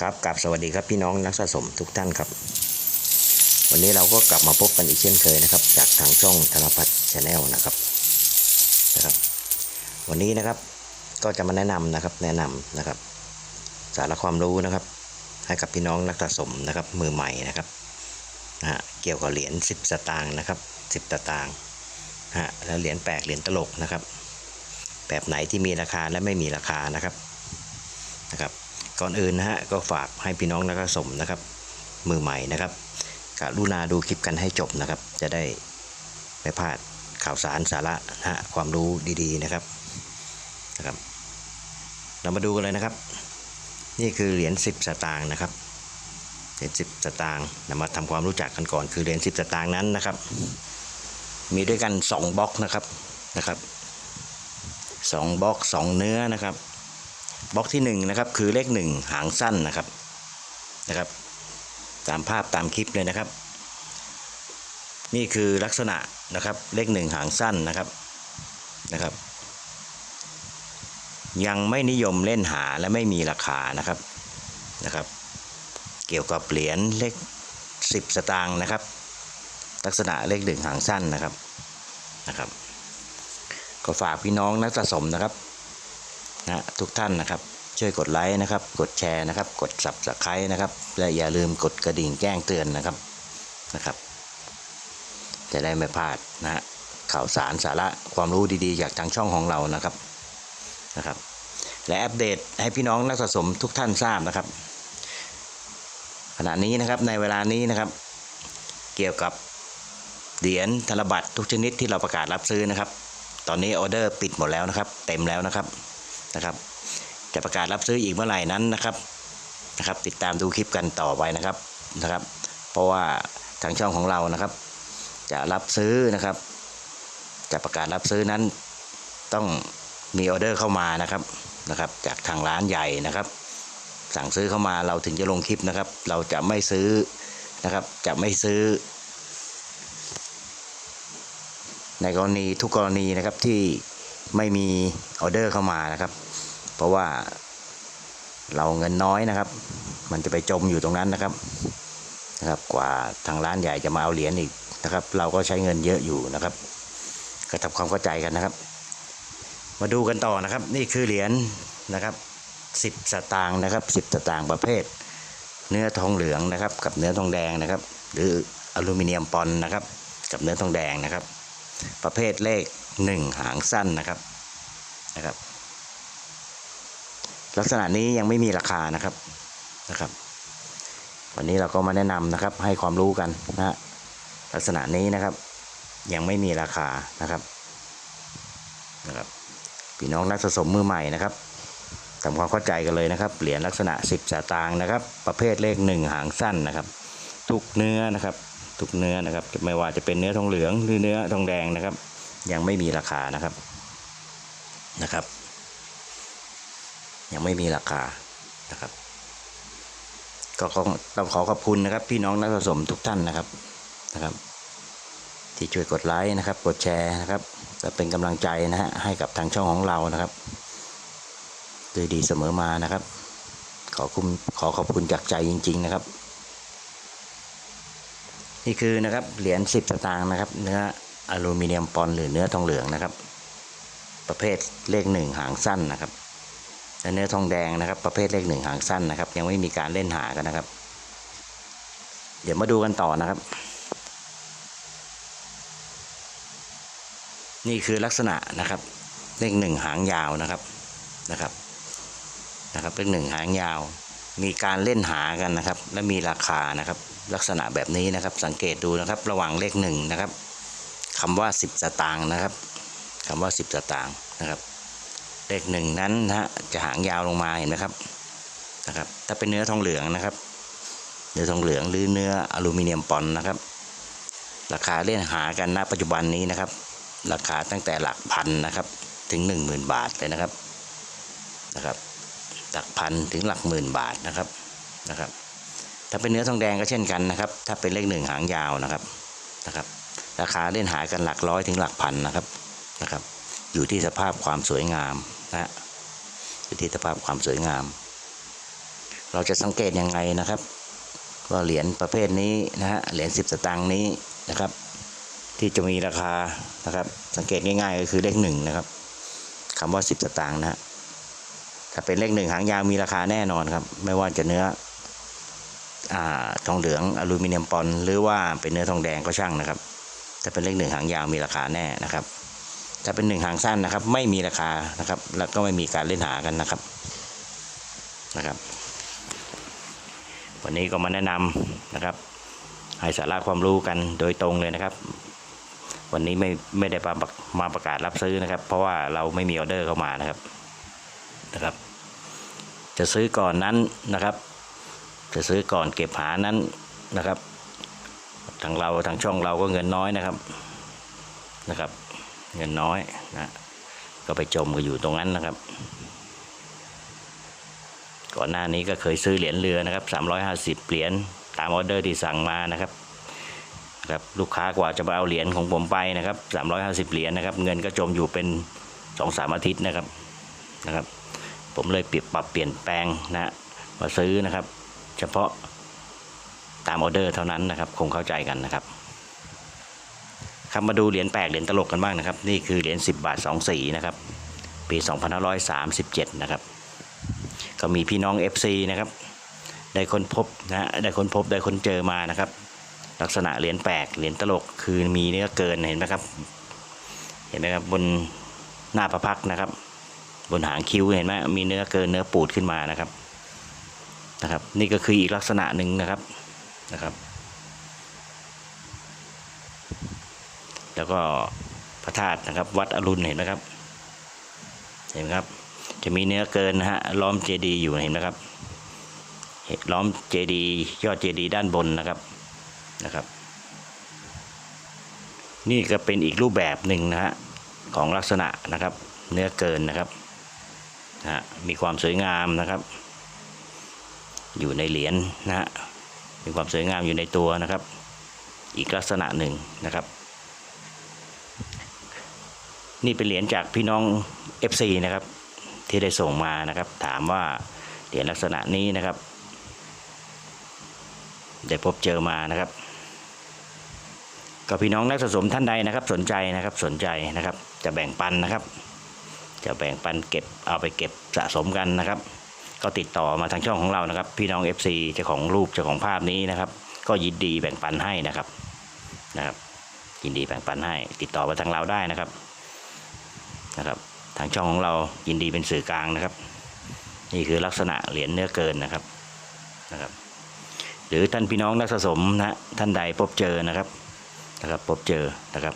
ครับกลับสวัสดีครับพี่น้องนักสะสมทุกท่านครับ วันนี้เราก็กลับมาพบกันอีกเช่นเคยนะครับ จากทางช่องธนพัฒน์ชาแนลนะครับนะครับ วันนี้นะครับก็จะมาแนะนำนะครับแนะนำนะครับ สาระความรู้นะครับ ให้กับพี่น้องนักสะสมนะครับมือใหม่นะครับนะฮะเกี่ยวกับเหรียญ10 สตางค์นะครับ10สตางค์ฮะแล้วเหรียญแปลกเหรียญตลกนะครับ แบบไหนที่มีราคาและไม่มีราคานะครับนะครับ ก่อนอื่นนะฮะก็ฝากให้พี่น้องนักสะสมนะครับ มือใหม่นะครับกรุณาดูคลิปกันให้จบนะครับ จะได้ไม่พลาดข่าวสารสาระนะฮะความรู้ดีๆนะครับนะครับ เรามาดูกันเลยนะครับ นี่คือเหรียญ10 สตางค์นะครับเหรียญ10 สตางค์เรามาทำความรู้จักกันก่อน คือเหรียญ10 สตางค์นั้นนะครับ มีด้วยกัน 2บล็อกนะครับนะครับสองบล็อกสองเนื้อนะครับ บล็อกที่1นงนะครับคือเลข 1 หางสั้นนะครับนะครับ ตามภาพตามคลิปเลยนะครับ นี่คือลักษณะนะครับเลข 1 หางสั้นนะครับนะครับ ยังไม่นิยมเล่นหาและไม่มีราคานะครับนะครับ เกี่ยวกับเหรียญเลข 10 สตางค์นะครับ ลักษณะเลขหนึ่งหางสั้นนะครับนะครับ ก็ฝากพี่น้องนักสะสมนะครับ นะทุกท่านนะครับ ช่วยกดไลค์นะครับ กดแชร์นะครับ กด subscribe นะครับ และอย่าลืมกดกระดิ่งแจ้งเตือนนะครับนะครับ จะได้ไม่พลาดนะฮะข่าวสารสาระความรู้ดีๆ จากทางช่องของเรานะครับนะครับ และอัปเดตให้พี่น้องนักสะสมทุกท่านทราบนะครับ ขณะนี้นะครับในเวลานี้นะครับ เกี่ยวกับเหรียญธนบัตรทุกชนิดที่เราประกาศรับซื้อนะครับ ตอนนี้ออเดอร์ปิดหมดแล้วนะครับ เต็มแล้วนะครับ นะครับ จะประกาศรับซื้ออีกเมื่อไหร่นั้นนะครับนะครับ ติดตามดูคลิปกันต่อไปนะครับนะครับ เพราะว่าทางช่องของเรานะครับ จะรับซื้อนะครับ จะประกาศรับซื้อนั้นต้องมีออเดอร์เข้ามานะครับนะครับ จากทางร้านใหญ่นะครับ สั่งซื้อเข้ามาเราถึงจะลงคลิปนะครับ เราจะไม่ซื้อนะครับ จะไม่ซื้อ ในกรณีทุกกรณีนะครับที่ไม่มีออเดอร์เข้ามานะครับ เพราะว่าเราเงินน้อยนะครับ มันจะไปจมอยู่ตรงนั้นนะครับนะครับ กว่าทางร้านใหญ่จะมาเอาเหรียญอีกนะครับ เราก็ใช้เงินเยอะอยู่นะครับก็ทำความเข้าใจกันนะครับ มาดูกันต่อนะครับ นี่คือเหรียญนะครับสิบสตางค์นะครับสิบสตางค์ประเภท เนื้อทองเหลืองนะครับ กับเนื้อทองแดงนะครับ หรืออลูมิเนียมปอนนะครับ กับเนื้อทองแดงนะครับ ประเภทเลขหนึ่งหางสั้นนะครับนะครับ ลักษณะนี้ยังไม่มีราคานะครับนะครับ วันนี้เราก็มาแนะนำนะครับ ให้ความรู้กันนะฮะลักษณะนี้นะครับ ยังไม่มีราคานะครับนะครับพี่น้องนักสะสมมือใหม่นะครับทำความเข้าใจกันเลยนะครับ เหรียญลักษณะ 10สตางค์นะครับ ประเภทเลขหนึ่งหางสั้นนะครับ ทุกเนื้อนะครับ ทุกเนื้อนะครับ ไม่ว่าจะเป็นเนื้อทองเหลืองหรือเนื้อทองแดงนะครับ ยังไม่มีราคานะครับนะครับ ยังไม่มีราคานะครับ ก็ต้องขอขอบคุณนะครับ พี่น้องนักสะสมทุกท่านนะครับนะครับ ที่ช่วยกดไลค์นะครับ กดแชร์นะครับและเป็นกำลังใจนะฮะให้กับทางช่องของเรานะครับด้วยดีเสมอมานะครับ ขอคุณขอขอบคุณจากใจจริง ๆนะครับ นี่คือนะครับเหรียญ10สตางค์นะครับ เนื้ออลูมิเนียมปอนหรือเนื้อทองเหลืองนะครับ ประเภทเลขหนึ่งหางสั้นนะครับ และเนื้อทองแดงนะครับ ประเภทเลขหนึ่งหางสั้นนะครับ ยังไม่มีการเล่นหากันนะครับ เดี๋ยวมาดูกันต่อนะครับ นี่คือลักษณะนะครับ เลขหนึ่งหางยาวนะครับนะครับนะครับเลขหนึ่งหางยาว มีการเล่นหากันนะครับ และมีราคานะครับ ลักษณะแบบนี้นะครับ สังเกตดูนะครับ ระหว่างเลขหนึ่งนะครับคำว่า 10 สตางค์นะครับคำว่า 10 สตางค์นะครับ เลขหนึ่งนั้นนะฮะจะหางยาวลงมาเห็นไหมครับนะครับ ถ้าเป็นเนื้อทองเหลืองนะครับ เนื้อทองเหลืองหรือเนื้ออลูมิเนียมปอนด์นะครับ ราคาเล่นหากันณปัจจุบันนี้นะครับ ราคาตั้งแต่หลักพันนะครับถึง 10,000 บาทเลยนะครับนะครับหลักพันถึงหลักหมื่นบาทนะครับนะครับ ถ้าเป็นเนื้อทองแดงก็เช่นกันนะครับ ถ้าเป็นเลขหนึ่งหางยาวนะครับนะครับ ราคาเล่นหากันหลักร้อยถึงหลักพันนะครับนะครับ อยู่ที่สภาพความสวยงาม นะฮะอยู่ที่สภาพความสวยงาม เราจะสังเกตยังไงนะครับว่าเหรียญประเภทนี้นะฮะเหรียญสิบสตางค์นี้นะครับ ที่จะมีราคานะครับ สังเกตง่ายๆก็คือเลขหนึ่งนะครับคำว่าสิบสตางค์นะฮะถ้าเป็นเลขหนึ่งหางยาวมีราคาแน่นอนครับ ไม่ว่าจะเนื้ออทองเหลืองอลูมิเนียมปอนหรือว่าเป็นเนื้อทองแดงก็ช่างนะครับถ้าเป็นเลขหนึ่งหางยาวมีราคาแน่นะครับ ถ้าเป็นหนึ่งหางสั้นนะครับ ไม่มีราคานะครับ แล้วก็ไม่มีการเล่นหากันนะครับนะครับ วันนี้ก็มาแนะนำนะครับ ให้สาระความรู้กันโดยตรงเลยนะครับ วันนี้ไม่ไม่ได้มาประมาประกาศรับซื้อนะครับ เพราะว่าเราไม่มีออเดอร์เข้ามานะครับนะครับ จะซื้อก่อนนั้นนะครับ จะซื้อก่อนเก็บหานั้นนะครับทางเราทางช่องเราก็เงินน้อยนะครับนะครับ เงินน้อยนะก็ไปจมก็อยู่ตรงนั้นนะครับ ก่อนหน้านี้ก็เคยซื้อเหรียญเรือนะครับ 350 เหรียญตามออเดอร์ที่สั่งมานะครับครับลูกค้ากว่าจะมาเอาเหรียญของผมไปนะครับ 350 เหรียญนะครับ เงินก็จมอยู่เป็น 2-3สามอาทิตย์นะครับนะครับ ผมเลยเปลี่ยนปรับเปลี่ยนแปลงนะมาซื้อนะครับ เฉพาะตามออเดอร์เท่านั้นนะครับ คงเข้าใจกันนะครับ ครับมาดูเหรียญแปลกเหรียญตลกกันบ้างนะครับ นี่คือเหรียญ10 บาท2สีนะครับ ปี2537 นะครับ ก็มีพี่น้อง FC นะครับ ได้ค้นพบนะได้ค้นพบได้ค้นเจอมานะครับ ลักษณะเหรียญแปลกเหรียญตลกคือมีเนื้อเกินเห็นไหมครับ เห็นไหมครับบนหน้าประพักนะครับ บนหางคิ้วเห็นไหมมีเนื้อเกินเนื้อปูดขึ้นมานะครับนะครับ นี่ก็คืออีกลักษณะหนึ่งนะครับนะครับ แล้วก็พระธาตุนะครับ วัดอรุณเห็นไหมครับ เห็นไหมครับ จะมีเนื้อเกินนะฮะล้อมเจดีย์อยู่เห็นไหมครับเห็นล้อมเจดีย์ยอดเจดีย์ด้านบนนะครับนะครับ นี่ก็เป็นอีกรูปแบบหนึ่งนะฮะของลักษณะนะครับ เนื้อเกินนะครับนะฮะมีความสวยงามนะครับ อยู่ในเหรียญนะฮะมีความสวยงามอยู่ในตัวนะครับ อีกลักษณะหนึ่งนะครับ นี่เป็นเหรียญจากพี่น้อง FC นะครับ ที่ได้ส่งมานะครับ ถามว่าเหรียญลักษณะนี้นะครับได้พบเจอมานะครับ ก็พี่น้องนักสะสมท่านใดนะครับ สนใจนะครับสนใจนะครับ จะแบ่งปันนะครับ จะแบ่งปันเก็บเอาไปเก็บสะสมกันนะครับ ก็ติดต่อมาทางช่องของเรานะครับ พี่น้อง FC เจ้าของรูปเจ้าของภาพนี้นะครับ ก็ยินดีแบ่งปันให้นะครับนะครับยินดีแบ่งปันให้ติดต่อมาทางเราได้นะครับ นะครับทางช่องของเรายินดีเป็นสื่อกลางนะครับ นี่คือลักษณะเหรียญเนื้อเกินนะครับนะครับ หรือท่านพี่น้องนักสะสมนะท่านใดพบเจอนะครับนะครับพบเจอนะครับ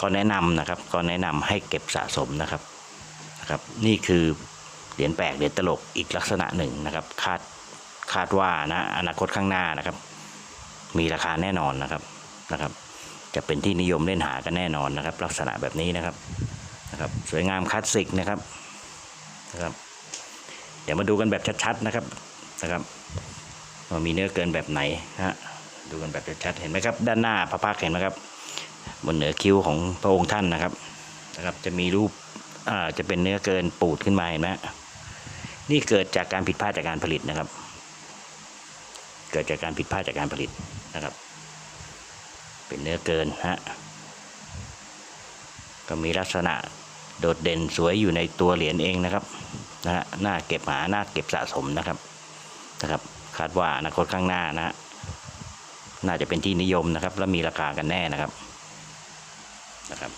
ก็แนะนำนะครับก็แนะนำให้เก็บสะสมนะครับนะครับ นี่คือเหรียญแปลกเหรียญตลกอีกลักษณะหนึ่งนะครับ คาดคาดว่านะอนาคตข้างหน้านะครับ มีราคาแน่นอนนะครับนะครับ จะเป็นที่นิยมเล่นหากันแน่นอนนะครับ ลักษณะแบบนี้นะครับ นะครับสวยงามคลาสสิกนะครับนะครับ เดี๋ยวมาดูกันแบบชัดๆนะครับนะครับว่ามีเนื้อเกินแบบไหนนะฮะดูกันแบบชัดๆเห็นไหมครับ ด้านหน้าพระพักเห็นไหมครับ บนเหนือคิ้วของพระองค์ท่านนะครับนะครับ จะมีรูปอ่าจะเป็นเนื้อเกินปูดขึ้นมาเห็นไหมนี่เกิดจากการผิดพลาดจากการผลิตนะครับ เกิดจากการผิดพลาดจากการผลิตนะครับ เป็นเนื้อเกินฮะก็มีลักษณะ โดดเด่นสวยอยู่ในตัวเหรียญเองนะครับนะฮะน่าเก็บหาน่าเก็บสะสมนะครับนะครับ คาดว่าอนาคตข้างหน้านะฮะน่าจะเป็นที่นิยมนะครับ และมีราคากันแน่นะครับนะครับ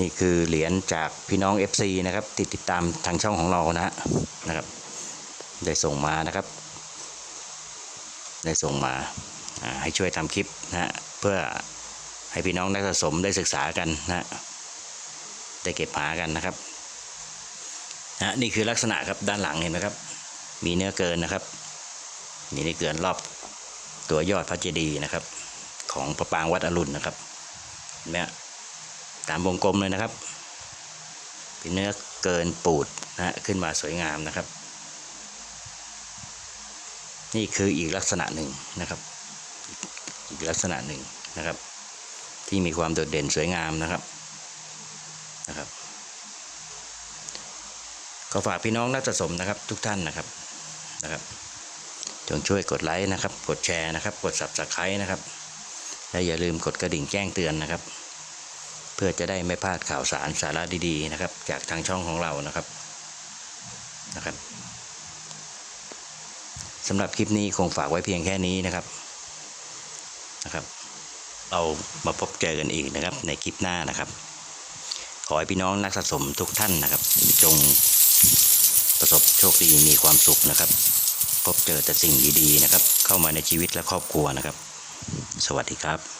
นี่คือเหรียญจากพี่น้อง FC นะครับที่ติดตามทางช่องของเรานะฮะนะครับ ได้ส่งมานะครับ ได้ส่งมาอ่าให้ช่วยทำคลิปนะฮะเพื่อ ให้พี่น้องนักสะสมได้ศึกษากันนะฮะได้เก็บหากันนะครับนะฮะนี่คือลักษณะครับด้านหลังเห็นไหมครับ มีเนื้อเกินนะครับมีเนื้อเกินรอบตัวยอดพระเจดีย์นะครับ ของพระปางวัดอรุณนะครับเห็นไหมตามวงกลมเลยนะครับเป็นเนื้อเกินปูดนะฮะขึ้นมาสวยงามนะครับ นี่คืออีกลักษณะหนึ่งนะครับ อีกลักษณะหนึ่งนะครับ ที่มีความโดดเด่นสวยงามนะครับนะครับ ก็ฝากพี่น้องนักสะสมนะครับทุกท่านนะครับนะครับจงช่วยกดไลค์นะครับ กดแชร์นะครับ กด subscribe นะครับและอย่าลืมกดกระดิ่งแจ้งเตือนนะครับ เพื่อจะได้ไม่พลาดข่าวสารสาระดีๆนะครับ จากทางช่องของเรานะครับนะครับสำหรับคลิปนี้คงฝากไว้เพียงแค่นี้นะครับนะครับ เรามาพบเจอกันอีกนะครับ ในคลิปหน้านะครับ ขอให้พี่น้องนักสะสมทุกท่านนะครับ จงประสบโชคดีมีความสุขนะครับ พบเจอแต่สิ่งดีๆนะครับ เข้ามาในชีวิตและครอบครัวนะครับ สวัสดีครับ